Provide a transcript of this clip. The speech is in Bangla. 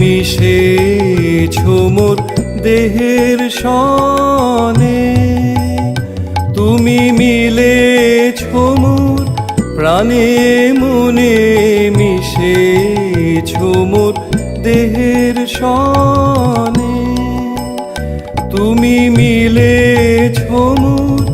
মিশে মোর দেহের সনে। তুমি মিলে মোর প্রাণে মনে মিশে মোর দেহের সনে। তুমি মিলে মোর